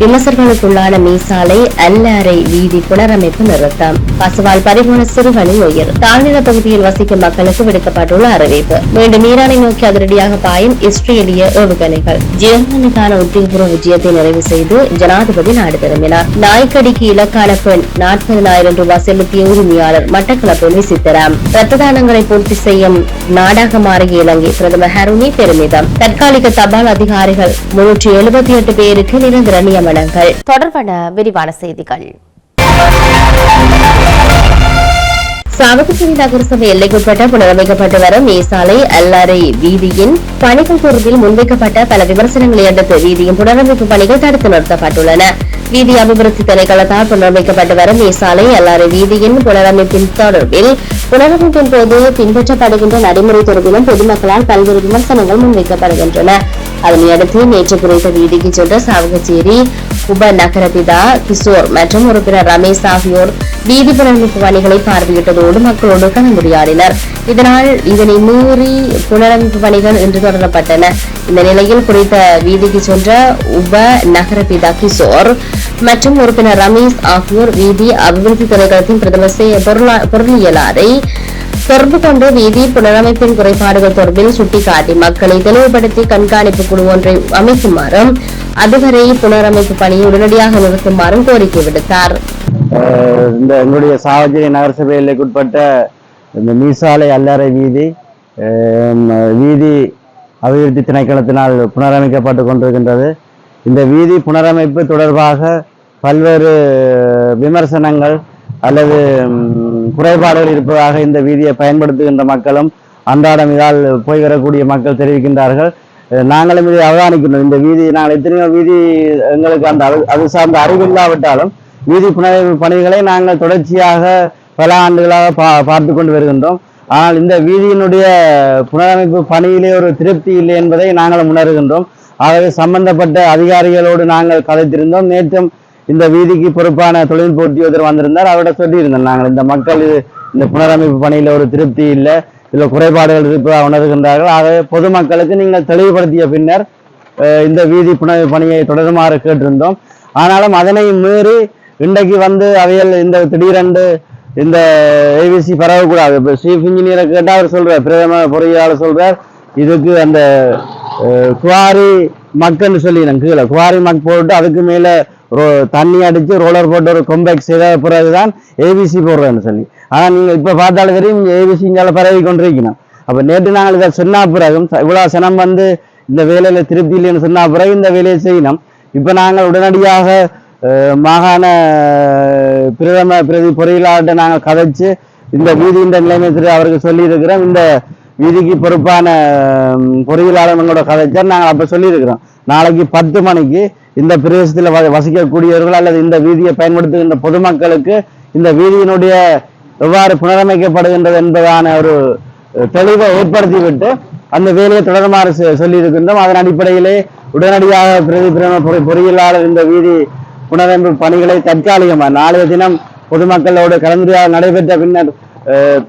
விமர்சர்களுக்குள்ளான மீசாலை அல்லாரை வீதி புனரமைப்பு நிறுத்தம். பசுவால் பறிபோன சிறுவனின் உயிர். தாழ்நில பகுதியில் வசிக்கும் மக்களுக்கு விடுக்கப்பட்டுள்ள அறிவிப்பு. மீண்டும் ஈரானை நோக்கி அதிரடியாக பாயும் இஸ்ரேலிய ஏவுகணைகள். ஜெர்மனிக்கான உத்தியோகபூர்வ விஜயத்தை நிறைவு செய்து ஜனாதிபதி நாடு திரும்பினார். நாய்க்கடிக்கு இலக்கான பெண் நாற்பதனாயிரம் ரூபாய் செலுத்திய உரிமையாளர் மட்டக்களப்பில் விசித்தராம். ரத்த தானங்களை பூர்த்தி செய்யும் நாடாக மாறிய இலங்கை பிரதமர் ஹருணி பெருமிதம். தற்காலிக தபால் அதிகாரிகள் முன்னூற்றி எழுபத்தி எட்டு பேருக்கு நிரந்தர நியமனங்கள் தொடர்பான விரிவான செய்திகள். சாவகச்சேரி நகரசபை எல்லைக்குட்பட்ட புனரமைக்கப்பட்டு வரும் மேசாலை அல்லாரை வீதியின் பணிகள் தொடர்பில் முன்வைக்கப்பட்ட பல விமர்சனங்களை அடுத்து வீதியின் புனரமைப்பு பணிகள் தடுத்து நிறுத்தப்பட்டுள்ளன. வீதி அபிவிருத்தி திணைக்களத்தால் புனரமைக்கப்பட்டு வரும் மேசாலை அல்லாரை வீதியின் புனரமைப்பின் தொடர்பில் புனரமைப்பின் போது பின்பற்றப்படுகின்ற நடைமுறை தொடர்பிலும் பொதுமக்களால் பல்வேறு விமர்சனங்கள் முன்வைக்கப்படுகின்றன. அதனையடுத்து நேற்று குறித்த வீதிக்கு சென்ற சாவகச்சேரி உப நகரபிதா கிஷோர் மற்றும் உறுப்பினர் ரமேஷ் ஆகியோர் வீதி புனரமைப்பு பணிகளை பார்வையிட்டதோடு மக்களோடு கலந்துரையாடினர். இதனால் இதனை மீறி புனரமைப்பு பணிகள் இன்று தொடரப்பட்டன. இந்த நிலையில் குறித்த வீதிக்கு சென்ற உப நகரபிதா கிஷோர் மற்றும் உறுப்பினர் ரமேஷ் ஆகியோர் வீதி அபிவிருத்தி திணைக்களத்தின் பிரதம செ- பொருளியலாரை தொடர்பு கொண்டு வீதி புனரமைப்பின் குறைபாடுகள் தொடர்பில் சுட்டிக்காட்டி மக்களை தெளிவுபடுத்தி கண்காணிப்பு குழு ஒன்றை அமைக்குமாறும் அதுவரை புனரமைப்பு பணியை உடனடியாக நிறுத்துமாறும் கோரிக்கை விடுத்தார். இந்த எங்களுடைய சாவஜரி நகரசபை எல்லைக்குட்பட்ட இந்த மீசாலை அல்லறை வீதி வீதி அபிவிருத்தி திணைக்களத்தினால் புனரமைக்கப்பட்டு கொண்டிருக்கின்றது. இந்த வீதி புனரமைப்பு தொடர்பாக பல்வேறு விமர்சனங்கள் அல்லது குறைபாடுகள் இருப்பதாக இந்த வீதியை பயன்படுத்துகின்ற மக்களும் அன்றாடம் இதால் போய் வரக்கூடிய மக்கள் தெரிவிக்கின்றார்கள். நாங்களும் இதை அவதானிக்கின்றோம். இந்த வீதி நாங்கள் எத்தனையோ வீதி எங்களுக்கு அந்த அது- அது சார்ந்த அறிவில்லாவிட்டாலும் வீதி புனரமைப்பு பணிகளை நாங்கள் தொடர்ச்சியாக பல ஆண்டுகளாக பா பார்த்து கொண்டு வருகின்றோம். ஆனால் இந்த வீதியினுடைய புனரமைப்பு பணியிலே ஒரு திருப்தி இல்லை என்பதை நாங்கள் உணர்கின்றோம். ஆகவே சம்பந்தப்பட்ட அதிகாரிகளோடு நாங்கள் கலைத்திருந்தோம் நேற்றும் இந்த வீதிக்கு பொறுப்பான தொழில்நுட்ப உத்தியோகர் வந்திருந்தார். அவரோட சொல்லியிருந்தோம் நாங்கள். இந்த மக்கள் இந்த புனரமைப்பு பணியில் ஒரு திருப்தி இல்லை. இதில் குறைபாடுகள் இருப்பதாக உணர்கின்றார்கள். ஆகவே பொதுமக்களுக்கு நீங்கள் தெளிவுபடுத்திய பின்னர் இந்த வீதி புனரமைப்பு பணியை தொடருமாறு கேட்டிருந்தோம். ஆனாலும் அதனை மீறி இன்றைக்கு வந்து அவைகள் இந்த திடீரென்று இந்த ஏவிசி பரவக்கூடாது. இப்போ சீஃப் இன்ஜினியரை கேட்டால் அவர் சொல்கிறார் பிரதம பொறியியலாளர் சொல்கிறார் இதுக்கு அந்த குவாரி மக்கள்னு சொல்லிடுறேன் கீழே. குவாரி மக் போட்டு அதுக்கு மேலே ரோ தண்ணி அடித்து ரோலர் போட்டு ஒரு கொம்பேக் செய்த பிறகுதான் ஏபிசி போடுறேன்னு சொல்லி. ஆனால் நீங்கள் இப்போ பார்த்தாலும் தெரியும் ஏபிசி இங்கே பரவி கொண்டிருக்கணும் அப்போ நேற்று நாங்கள் இதை சொன்ன பிறகும் இவ்வளோ சனம் வந்து இந்த வேலையில் திருப்தி இல்லைன்னு சொன்ன பிறகு இந்த வேலையை செய்யணும் இப்போ நாங்கள் உடனடியாக மாகாண பிரதம பிரதி பொறியியலாளர்கிட்ட நாங்கள் கதைச்சு இந்த வீதியின் நிலைமை திரு அவருக்கு சொல்லியிருக்கிறோம். இந்த வீதிக்கு பொறுப்பான பொறியியலாளர்களோட பொறியியலாளர் நாங்கள் அப்போ சொல்லியிருக்கிறோம். நாளைக்கு பத்து மணிக்கு இந்த பிரதேசத்தில் வ வசிக்கக்கூடியவர்கள் அல்லது இந்த வீதியை பயன்படுத்துகின்ற பொதுமக்களுக்கு இந்த வீதியினுடைய எவ்வாறு புனரமைக்கப்படுகின்றது என்பதான ஒரு தெளிவை ஏற்படுத்திவிட்டு அந்த வேலையை தொடருமாறு சொல்லியிருக்கின்றோம். அதன் அடிப்படையிலே உடனடியாக பிரதி பிரதம பொறியியலாளர் இந்த வீதி புனரமைப்பு பணிகளை தற்காலிகமாக நாளைய தினம் பொதுமக்களோடு கலந்துரையாடல் நடைபெற்ற பின்னர்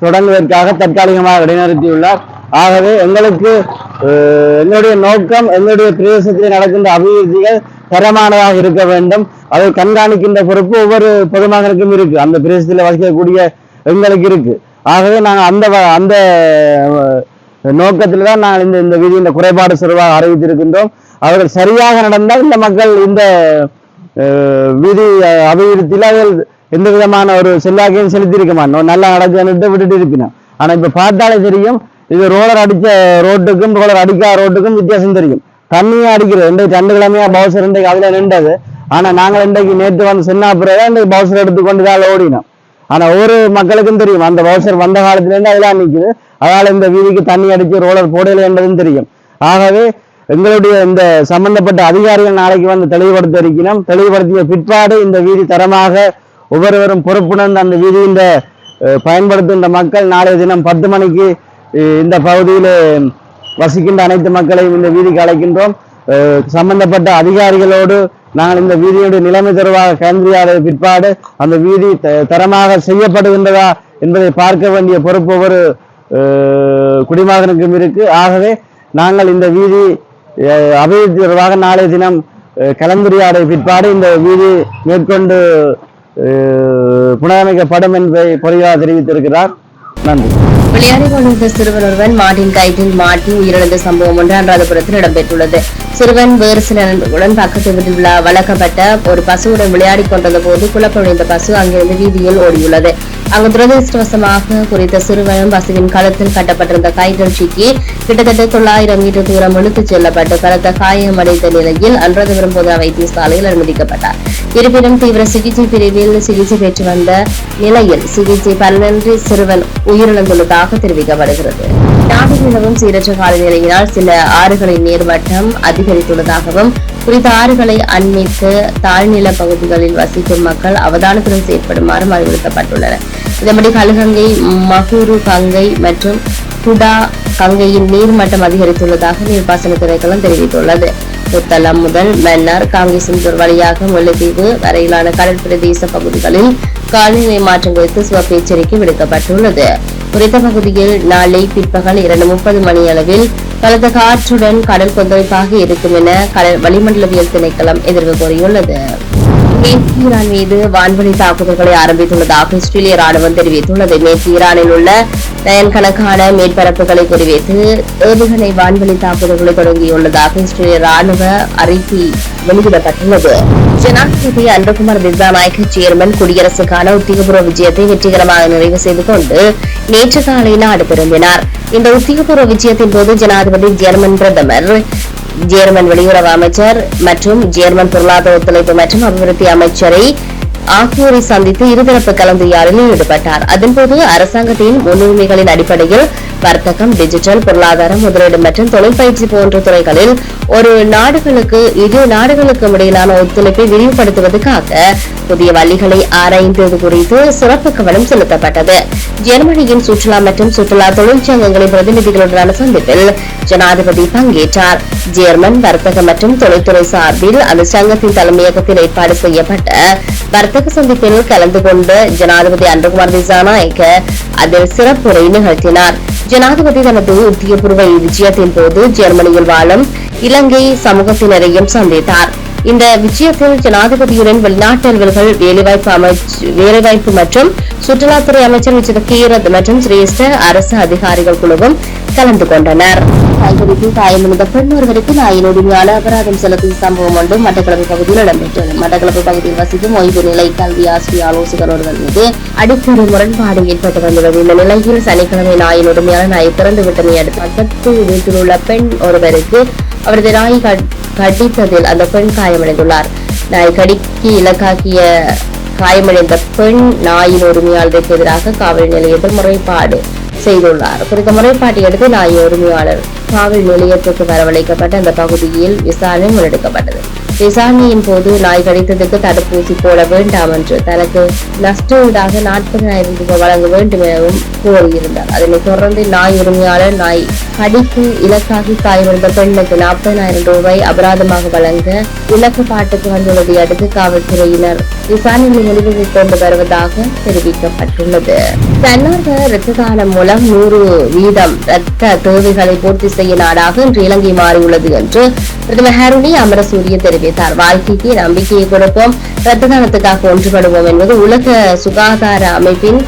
தொடங்குவதற்காக தற்காலிகமாக இடைநிறுத்தியுள்ளார். ஆகவே எங்களுக்கு என்னுடைய எங்களுடைய நோக்கம் எங்களுடைய பிரதேசத்தில் நடக்கின்ற அபிவிருத்திகள் தரமானதாக இருக்க வேண்டும். அதை கண்காணிக்கின்ற பொறுப்பு ஒவ்வொரு பொதுமகனுக்கும் இருக்கு. அந்த பிரதேசத்தில் வசிக்கக்கூடிய எங்களுக்கு இருக்கு. ஆகவே நாங்கள் அந்த வ- அந்த நோக்கத்தில் தான் நாங்கள் இந்த இந்த விதியின் குறைபாடு சொல்வாக அறிவித்திருக்கின்றோம். அவர்கள் சரியாக நடந்தால் இந்த மக்கள் இந்த விதி வீதி அபிவிருத்தியில் அவர்கள் எந்த விதமான ஒரு செல்வாக்கையும் செலுத்தியிருக்க மாட்டோம் நல்லா நடக்குதுன்னு விட்டுட்டு இருப்பினோம். ஆனால் இப்போ பார்த்தாலே தெரியும் இது ரோலர் அடிச்ச ரோட்டுக்கும் ரோலர் அடிக்காத ரோட்டுக்கும் வித்தியாசம் தெரியும். தண்ணியும் அடிக்கிறது இன்றைக்கு ரெண்டு கிழமையா பவுசர் இன்றைக்கு அதுல நின்றது. ஆனா நாங்கள் இன்றைக்கு நேற்று வந்து சொன்ன பிறகு இன்றைக்கு பவுசர் எடுத்துக்கொண்டு தான் ஓடினோம். ஆனா ஒவ்வொரு மக்களுக்கும் தெரியும். அந்த பவுசர் வந்த காலத்துல இருந்து அதெல்லாம் நிக்குது. அதனால இந்த வீதிக்கு தண்ணி அடிச்சு ரோலர் போடலை என்பதும் தெரியும். ஆகவே எங்களுடைய இந்த சம்பந்தப்பட்ட அதிகாரிகள் நாளைக்கு வந்து தெளிவுபடுத்த இருக்கணும் தெளிவுபடுத்திய பிற்பாடு இந்த வீதி தரமாக ஒவ்வொருவரும் பொறுப்புணர்ந்து அந்த வீதியின் பயன்படுத்துகின்ற மக்கள் நாளைய தினம் பத்து மணிக்கு இந்த பகுதியில் வசிக்கின்ற அனைத்து மக்களையும் இந்த வீதிக்கு அழைக்கின்றோம். சம்பந்தப்பட்ட அதிகாரிகளோடு நாங்கள் இந்த வீதியுடைய நிலைமை தொடர்பாக கலந்துரையாட பிற்பாடு அந்த வீதி த- தரமாக செய்யப்படுகின்றதா என்பதை பார்க்க வேண்டிய பொறுப்பு ஒவ்வொரு குடிமகனுக்கும் இருக்கு. ஆகவே நாங்கள் இந்த வீதி அபிவிருத்தி தொடர்பாக நாளைய தினம் அஹ், கலந்துரையாட பிற்பாடு இந்த வீதி மேற்கொண்டு புனரமைக்கப்படும் என்பதை பொறியாளர் தெரிவித்திருக்கிறார். நன்றி. விளையாடிக் கொண்டிருந்த சிறுவன் ஒருவன் மாட்டின் கயிற்றில் மாட்டி உயிரிழந்த சம்பவம் ஒன்று அனுராதபுரத்தில் இடம்பெற்றுள்ளது. சிறுவன் வேறு சில நண்பர்களுடன் பக்கத்து வீட்டில் வளர்க்கப்பட்ட ஒரு பசுவுடன் விளையாடிக் கொண்டிருந்த போது குழப்பமடைந்த பசு அங்கிருந்து வீதியில் ஓடியுள்ளது. அங்கு துரதிருஷ்டவசமாக குறித்த சிறுவனும் பசுவின் கழுத்தில் கட்டப்பட்டிருந்த கைகழ்ச்சிக்கு சிக்கி கிட்டத்தட்ட தொள்ளாயிரம் மீட்டர் தூரம் இழுத்துச் செல்லப்பட்டு பலத்த காயமடைந்த நிலையில் அனுராதபுரம் பொது வைத்தியசாலையில் அனுமதிக்கப்பட்டார் இருப்பினும் தீவிர சிகிச்சை பிரிவில் சிகிச்சை பெற்று வந்த நிலையில் சிகிச்சை பலனின்றி சிறுவன் உயிரிழந்துள்ளதாக தெரிவிக்கப்படுகிறது. நாட்டில் நிலவும் சீரற்ற காலநிலையினால் சில ஆறுகளின் நீர்மட்டம் அதிகரித்துள்ளதாகவும் குறித்த ஆறுகளை அண்மித்து தாழ்நில பகுதிகளில் வசிக்கும் மக்கள் அவதானத்துடன் செயற்படுமாறும் அறிவுறுத்தப்பட்டுள்ளனர் இதன்படி கழுகங்கை மகூரு கங்கை மற்றும் குடா கங்கையின் நீர்மட்டம் அதிகரித்துள்ளதாக நீர்ப்பாசன திணைக்களம் தெரிவித்துள்ளது. புத்தளம் முதல் மன்னார் காங்கேசந்தூர் வழியாக முல்லைத்தீவு வரையிலான கடல் பிரதேச பகுதிகளில் காலநிலை மாற்றம் குறித்து சிவப்பு எச்சரிக்கை விடுக்கப்பட்டுள்ளது. குறித்த பகுதியில் நாளை பிற்பகல் இரண்டு முப்பது மணி அளவில் பலத்த காற்றுடன் கடல் கொந்தளிப்பாக இருக்கும் என கடல் வளிமண்டலவியல் திணைக்களம் எதிர்வு கூறியுள்ளது. மேற்கு ஈரான் மீது வான்வழி தாக்குதல்களை ஆரம்பித்துள்ளதாக இஸ்ரேலிய ராணுவம் தெரிவித்துள்ளது. மேற்கு ஈரானில் உள்ள டயன்கணக்கான மேற்பரப்புகளை குறிவைத்து ஏவுகணை வான்வழி தாக்குதல்களை தொடங்கியுள்ளதாக இஸ்ரேலிய ராணுவ அறிக்கை வெளியிடப்பட்டுள்ளது. ஜனாதிபதி அன்பகுமார் திசாநாயக்க சேர்மன் குடியரசுக்கான உத்தியோகபூர்வ விஜயத்தை வெற்றிகரமாக நிறைவு செய்து கொண்டு நேற்று காலை நாடு திரும்பினார். இந்த உத்தியோகபூர்வ விஜயத்தின் போது ஜனாதிபதி ஜெர்மன் பிரதமர் ஜேர்மன் வெளியுறவு அமைச்சர் மற்றும் ஜேர்மன் பொருளாதார ஒத்துழைப்பு மற்றும் அபிவிருத்தி அமைச்சரை ஆகியோரை சந்தித்து இருதரப்பு கலந்துரையாடலில் ஈடுபட்டார். அதன்போது அரசாங்கத்தின் முன்னுரிமைகளின் அடிப்படையில் வர்த்தகம் டிஜிட்டல் பொருளாதாரம் முதலீடு மற்றும் தொழில் பயிற்சி போன்ற துறைகளில் ஒரு நாடுகளுக்கு இரு நாடுகளுக்கும் இடையிலான ஒத்துழைப்பை விரிவுபடுத்துவதற்காக புதிய வழிகளை ஆராய்ந்தது குறித்து சிறப்பு கவனம் செலுத்தப்பட்டது. ஜெர்மனியின் சுற்றுலா மற்றும் சுற்றுலா தொழிற்சங்கங்களின் பிரதிநிதிகளுடனான சந்திப்பில் ஜனாதிபதி பங்கேற்றார். ஜெர்மன் வர்த்தக மற்றும் தொழில்துறை சார்பில் அந்த சங்கத்தின் தலைமையகத்தில் ஏற்பாடு செய்யப்பட்ட வர்த்தக சந்திப்பில் கலந்து கொண்டு ஜனாதிபதி அன்பகுமார் திசாநாயக்க அதில் சிறப்புரை நிகழ்த்தினார். ஜனாதிபதி தனது உத்தியபூர்வ விஜயத்தின் போது ஜெர்மனியில் வாழும் இலங்கை சமூகத்தினரையும் சந்தித்தார். இந்த விஜயத்தில் ஜனாதிபதியுடன் வெளிநாட்டு அலுவல்கள் வேலைவாய்ப்பு அமைச்சு வேலைவாய்ப்பு மற்றும் சுற்றுலாத்துறை அமைச்சர் விஜித கீரத் மற்றும் சிரேஷ்ட அரசு அதிகாரிகள் குழுவும் கலந்து கொண்டனர் கைகரித்து காயமடைந்த பெண் ஒருவருக்கு நாயின் அபராதம் செலுத்தும் சம்பவம் ஒன்று மட்டக்களப்பு பகுதியில் இடம்பெற்றது. மட்டக்களப்பு பகுதியில் வசிக்கும் ஓய்வு நிலை கல்வி ஆசிரியர் ஆலோசகர் ஒருவர் மீது அடிக்கடி முரண்பாடு ஏற்பட்டு வந்துள்ளது. இந்த நிலையில் சனிக்கிழமை நாயின் உரிமையாளர் நாயை திறந்து விட்டதை அடுத்து பக்கத்து வீட்டில் உள்ள பெண் ஒருவருக்கு அவரது நாய் கட்- கடித்ததில் அந்த பெண் காயமடைந்துள்ளார். நாய் கடிக்கு இலக்காக்கிய காயமடைந்த பெண் நாயின் உரிமையாளருக்கு எதிராக காவல் நிலையத்தில் முறைப்பாடு செய்துள்ளார். குறித்த முறைப்பாட்டை அடுத்து நாய் உரிமையாளர் காவல் நிலையத்துக்கு வரவழைக்கப்பட்ட அந்த பகுதியில் விசாரணை முன்னெடுக்கப்பட்டது. விசாரணையின் போது நாய் கடித்ததுக்கு தடுப்பூசி போட வேண்டாம் என்று தனக்கு நஷ்டஈடாக நாற்பதாயிரம் ரூபாய் வழங்க வேண்டும் எனவும் கூறியிருந்தார் அதனைத் தொடர்ந்து நாய் உரிமையாளர் நாய் படிப்பு இலக்காகி காயமடைந்த பெண்ணுக்கு நாற்பதாயிரம் ரூபாய் அபராதமாக வழங்க இலக்குப்பாட்டுக்கு வந்துள்ளதை அடுத்து காவல்துறையினர். விசாரணை முடிவுக்கு கொண்டு வருவதாக தெரிவிக்கப்பட்டுள்ளது. தன்னார்வ இரத்த தானம் மூலம் நூறு வீதம் இரத்த தேவைகளை பூர்த்தி செய்ய நாடாக இன்று இலங்கை மாறியுள்ளது என்று பிரதமர் ஹருணி அமரசூரிய தெரிவித்தார். வாழ்க்கைக்கு நம்பிக்கையை கொடுப்போம். இரத்த தானத்துக்காக ஒன்றுபடுவோம் என்பது உலக சுகாதார அமைப்பின்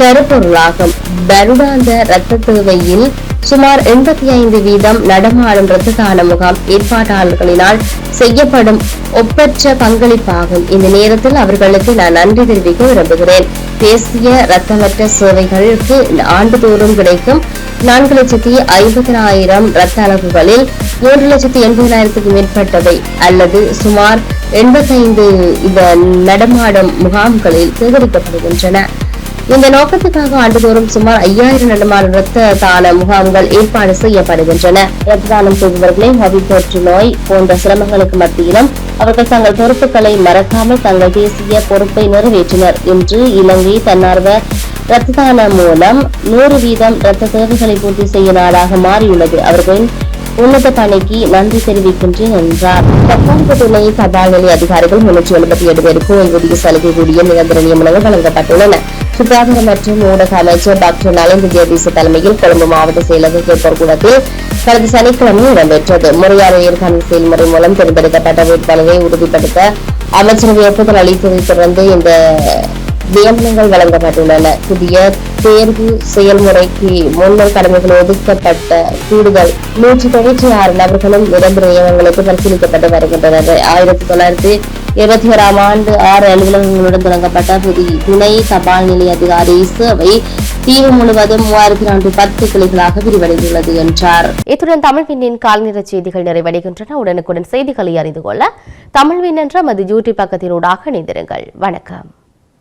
கருப்பொருளாகும் வருடாந்த இரத்த தேவையில் சுமார் எண்பத்தி ஐந்து வீதம் நடமாடும் இரத்த தான முகாம் ஏற்பாட்டாளர்களினால் செய்யப்படும் ஒப்பற்ற பங்களிப்பாகும். இந்த நேரத்தில் அவர்களுக்கு நான் நன்றி தெரிவிக்க விரும்புகிறேன். தேசிய ரத்தமற்ற சேவைகளுக்கு ஆண்டுதோறும் கிடைக்கும் நான்கு லட்சத்தி ஐம்பதினாயிரம் இரத்த அளவுகளில் மூன்று லட்சத்தி எண்பதாயிரத்துக்கு மேற்பட்டவை அல்லது சுமார் எண்பத்தைந்து இந்த நடமாடும் முகாம்களில் சேகரிக்கப்படுகின்றன. இந்த நோக்கத்துக்காக ஆண்டுதோறும் சுமார் ஐயாயிரம் நடுமான இரத்த தான முகாம்கள் ஏற்பாடு செய்யப்படுகின்றன. ரத்ததானம் செய்பவர்களை ஹவி தொற்று நோய் போன்ற சிரமங்களுக்கு மத்தியிலும் அவர்கள் தங்கள் பொறுப்புகளை மறக்காமல் தங்கள் தேசிய பொறுப்பை நிறைவேற்றினர் இன்று இலங்கை தன்னார்வ இரத்த தானம் மூலம் நூறு வீதம் இரத்த தேவைகளை பூர்த்தி செய்ய நாடாக மாறியுள்ளது. அவர்களின் உன்னத பணிக்கு நன்றி தெரிவிக்கின்றேன் என்றார். தற்காலிக துணை தபால் நிலைய அதிகாரிகள் முன்னூற்றி எழுபத்தி ஏழு பேருக்கு ஓய்வூதிய சலுகை கூடிய நிரந்தர நியமனங்கள் வழங்கப்பட்டுள்ளன. சுகாதார மற்றும் ஊடக அமைச்சர் டாக்டர் நலிந்த ஜெயதீச தலைமையில் கொழும்பு மாவட்ட செயலக கேட்பர்கூடத்தில் கடந்த சனிக்கிழமை இடம்பெற்றது. முறையான நேர்காணல் செயல்முறை மூலம் தேர்ந்தெடுக்கப்பட்ட வேட்பாளரை உறுதிப்படுத்த அமைச்சரவை ஒப்புதல் அளித்ததைத் தொடர்ந்து இந்த நியமனங்கள் வழங்கப்பட்டுள்ளன. புதிய தேர்வு செயல்முறைக்கு முன்னர் கடமைகள் ஒதுக்கப்பட்ட கூடுதல் நூற்றி தொண்ணூற்றி ஆறு நபர்களும் நிரந்தர நியமனங்களுக்கு பரிசீலிக்கப்பட்டு வருகின்றனர். ஆயிரத்தி தொள்ளாயிரத்தி இருபத்தி ஓராம் ஆண்டு ஆறு அலுவலகங்களுடன் தொடங்கப்பட்ட புதிய துணை தபால் நிலைய அதிகாரி சேவை தீவு முழுவதும் மூவாயிரத்தி நானூற்றி பத்து கிளைகளாக விரிவடைந்துள்ளது என்றார். இத்துடன் தமிழ் விண்ணின் கால்நிற செய்திகள் நிறைவடைகின்றன. உடனுக்குடன் செய்திகளை அறிந்து கொள்ள தமிழ் விண் என்ற மது யூடியூப் பக்கத்தினூடாக இணைந்திருங்கள். வணக்கம்.